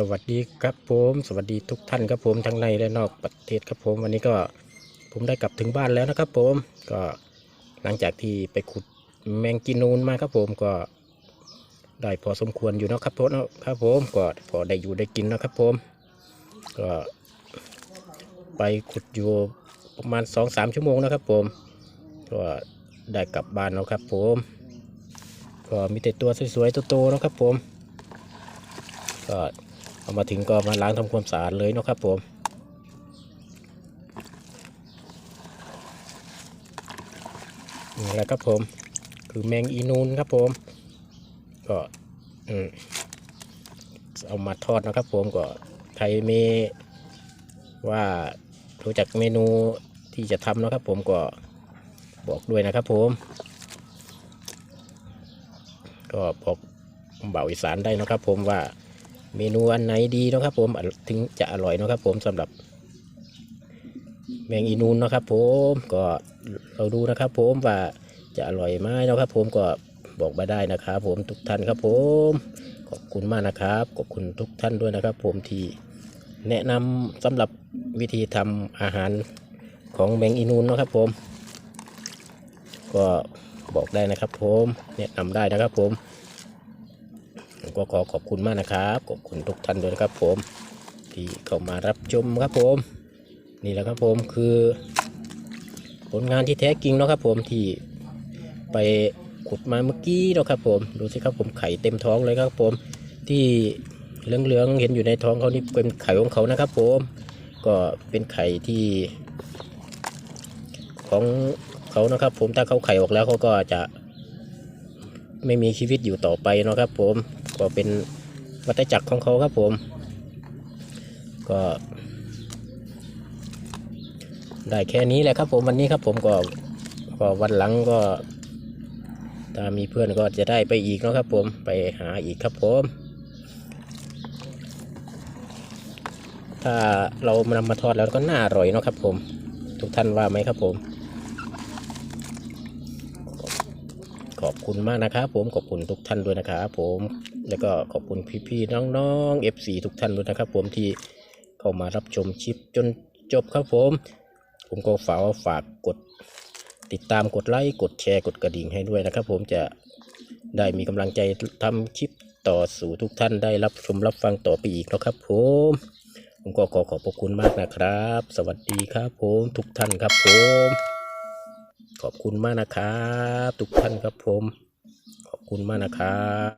สวัสดีครับผมสวัสดีทุกท่านครับผมทั้งในและนอกประเทศครับผมวันนี้ก็ผมได้กลับถึงบ้านแล้วนะครับ ผมก็หลังจากที่ไปขุดแมงกินูนมาครับผมก็ได้พอสมควรอยู่นะครับผมนะครับผมก็พอได้อยู่ได้กินนะครับผม ก็ไปขุดอยู่ประมาณสองสามชั่วโมงนะครับ ผมก็ได้กลับบ้านแล้วครับ ผม ก็มีแต่ตัวสวยๆโตๆนะครับผมก็ เอามาถึงก็มาล้างทำความสะอาดเลยนะครับผมนี่แหละครับผม คือแมงอีนูนครับผม ก็เอามาทอดนะครับผมก็ใครมีว่ารู้จักเมนูที่จะทำนะครับผมก็บอกด้วยนะครับผม ก็บอกเบาอีสานได้นะครับผมว่า เมนูอันไหนดีเนาะครับผมถึงจะอร่อยเนาะครับผมสำหรับแมงอีนูนเนาะครับผมก็เราดูนะครับผมว่าจะอร่อยไหมเนาะครับผมก็บอกมาได้นะครับผมทุกท่านครับผมขอบคุณมากนะครับขอบคุณทุกท่านด้วยนะครับ ผมที่แนะนำสำหรับวิธีทำอาหารของแมงอีนูนเนาะครับผม ก็บอกได้นะครับผมแนะนำได้นะครับผม ก็ขอขอบคุณมากนะครับขอบคุณทุกท่านด้วยนะครับ ผมที่เข้ามารับชมครับผม นี่แหละครับผมคือ ผลงานที่แท้จริงเนาะครับ ผมที่ไปขุดมาเมื่อกี้เนาะครับ ผมดูสิครับผมไข่เต็มท้องเลยครับ ผมที่เหลืองๆเห็นอยู่ในท้องเขานี่เป็นไข่ของเขานะครับ ผมก็เป็นไข่ที่ ของเขานะครับ ผมถ้าเขาไข่ออกแล้วเขาก็จะไม่มีชีวิตอยู่ต่อไปเนาะครับ ผม ก็เป็นวัฏจักรของเขาครับผม ก็ได้แค่นี้แหละครับผมวันนี้ครับผมก็ก็วันหลังก็ถ้ามีเพื่อนก็จะได้ไปอีกนะครับผมไปหาอีกครับผม ถ้าเรานำมาทอดแล้วก็น่าอร่อยนะครับผม ทุกท่านว่าไหมครับผม ขอบคุณมากนะครับผมขอบคุณทุกท่านด้วยนะครับผมแล้วก็ขอบคุณพี่ๆน้องๆ FC ทุกท่านด้วยนะครับ ผมที่เข้ามารับชมคลิปจนจบครับผม ผมก็ฝากฝากกดติดตามกดไลค์กดแชร์กดกระดิ่งให้ด้วยนะครับ ผมจะได้มีกำลังใจทำคลิปต่อสู่ทุกท่านได้รับชมรับฟังต่อไปอีกนะครับผมผมก็ขอขอบพระคุณมากนะครับ สวัสดีครับผมทุกท่านครับผม ขอบคุณมากนะครับ ทุกท่านครับผม ขอบคุณมากนะครับ